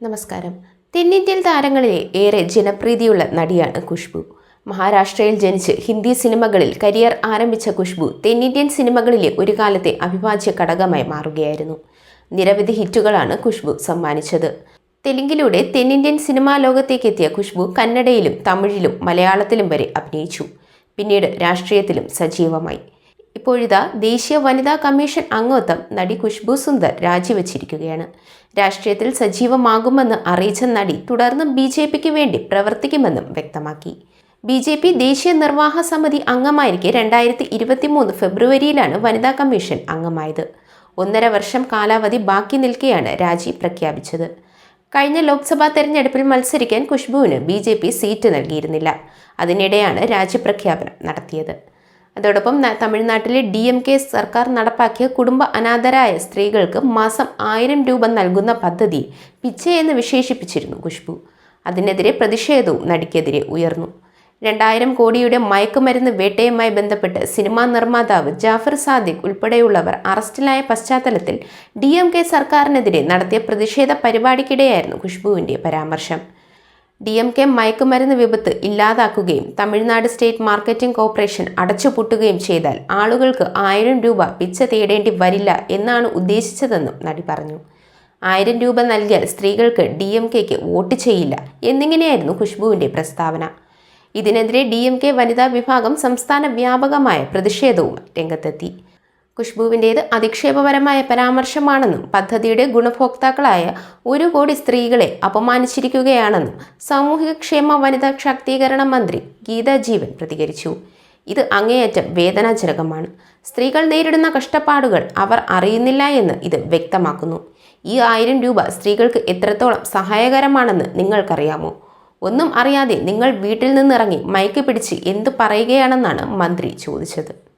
നമസ്കാരം. തെന്നിന്ത്യൻ താരങ്ങളിലെ ഏറെ ജനപ്രീതിയുള്ള നടിയാണ് ഖുഷ്ബു. മഹാരാഷ്ട്രയിൽ ജനിച്ച് ഹിന്ദി സിനിമകളിൽ കരിയർ ആരംഭിച്ച ഖുഷ്ബു തെന്നിന്ത്യൻ സിനിമകളിലെ ഒരു കാലത്തെ അവിഭാജ്യ ഘടകമായി മാറുകയായിരുന്നു. നിരവധി ഹിറ്റുകളാണ് ഖുഷ്ബു സമ്മാനിച്ചത്. തെലുങ്കിലൂടെ തെന്നിന്ത്യൻ സിനിമാ ലോകത്തേക്ക് എത്തിയ ഖുഷ്ബു കന്നഡയിലും തമിഴിലും മലയാളത്തിലും വരെ അഭിനയിച്ചു. പിന്നീട് രാഷ്ട്രീയത്തിലും സജീവമായി. ഇപ്പോഴിതാ ദേശീയ വനിതാ കമ്മീഷൻ അംഗത്വം നടി ഖുഷ്ബു സുന്ദർ രാജിവച്ചിരിക്കുകയാണ്. രാഷ്ട്രീയത്തിൽ സജീവമാകുമെന്ന് അറിയിച്ച നടി തുടർന്ന് ബി ജെ പിക്ക് വേണ്ടി പ്രവർത്തിക്കുമെന്നും വ്യക്തമാക്കി. ബി ജെ പി ദേശീയ നിർവാഹ സമിതി അംഗമായിരിക്കെ രണ്ടായിരത്തി ഇരുപത്തി മൂന്ന് ഫെബ്രുവരിയിലാണ് വനിതാ കമ്മീഷൻ അംഗമായത്. ഒന്നര വർഷം കാലാവധി ബാക്കി നിൽക്കെയാണ് രാജി പ്രഖ്യാപിച്ചത്. കഴിഞ്ഞ ലോക്സഭാ തെരഞ്ഞെടുപ്പിൽ മത്സരിക്കാൻ ഖുഷ്ബുവിന് ബി സീറ്റ് നൽകിയിരുന്നില്ല. അതിനിടെയാണ് രാജ്യപ്രഖ്യാപനം നടത്തിയത്. അതോടൊപ്പം തമിഴ്നാട്ടിലെ ഡി എം കെ സർക്കാർ നടപ്പാക്കിയ കുടുംബ അനാഥരായ സ്ത്രീകൾക്ക് മാസം ആയിരം രൂപ നൽകുന്ന പദ്ധതി പിച്ചയെന്ന് വിശേഷിപ്പിച്ചിരുന്നു ഖുഷ്ബു അതിനെതിരെ പ്രതിഷേധവും നടിക്കെതിരെ ഉയർന്നു. രണ്ടായിരം കോടിയുടെ മയക്കുമരുന്ന് വേട്ടയുമായി ബന്ധപ്പെട്ട് സിനിമാ നിർമ്മാതാവ് ജാഫർ സാദിഖ് ഉൾപ്പെടെയുള്ളവർ അറസ്റ്റിലായ പശ്ചാത്തലത്തിൽ ഡി എം കെ സർക്കാരിനെതിരെ നടത്തിയ പ്രതിഷേധ പരിപാടിക്കിടെയായിരുന്നു ഖുഷ്ബുവിന്റെ പരാമർശം. ഡി എം കെ മയക്കുമരുന്ന് വിപത്ത് ഇല്ലാതാക്കുകയും തമിഴ്നാട് സ്റ്റേറ്റ് മാർക്കറ്റിംഗ് കോർപ്പറേഷൻ അടച്ചുപൂട്ടുകയും ചെയ്താൽ ആളുകൾക്ക് ആയിരം രൂപ പിച്ച തേടേണ്ടി വരില്ല എന്നാണ് ഉദ്ദേശിച്ചതെന്നും നടി പറഞ്ഞു. ആയിരം രൂപ നൽകിയാൽ സ്ത്രീകൾക്ക് ഡി എം കെക്ക് വോട്ട് ചെയ്യില്ല എന്നിങ്ങനെയായിരുന്നു ഖുഷ്ബുവിന്റെ പ്രസ്താവന. ഇതിനെതിരെ ഡി എം കെ വനിതാ വിഭാഗം സംസ്ഥാന വ്യാപകമായ പ്രതിഷേധവും രംഗത്തെത്തി. ഖുഷ്ബുവിന്റേത് അധിക്ഷേപപരമായ പരാമർശമാണെന്നും പദ്ധതിയുടെ ഗുണഭോക്താക്കളായ ഒരു കോടി സ്ത്രീകളെ അപമാനിച്ചിരിക്കുകയാണെന്നും സാമൂഹികക്ഷേമ വനിതാ ശാക്തീകരണ മന്ത്രി ഗീതാ ജീവൻ പ്രതികരിച്ചു. ഇത് അങ്ങേയറ്റം വേദനാജനകമാണ്. സ്ത്രീകൾ നേരിടുന്ന കഷ്ടപ്പാടുകൾ അവർ അറിയുന്നില്ല എന്ന് ഇത് വ്യക്തമാക്കുന്നു. ഈ ആയിരം രൂപ സ്ത്രീകൾക്ക് എത്രത്തോളം സഹായകരമാണെന്ന് നിങ്ങൾക്കറിയാമോ? ഒന്നും അറിയാതെ നിങ്ങൾ വീട്ടിൽ നിന്നിറങ്ങി മയക്ക് പിടിച്ച് എന്തു പറയുകയാണെന്നാണ് മന്ത്രി ചോദിച്ചത്.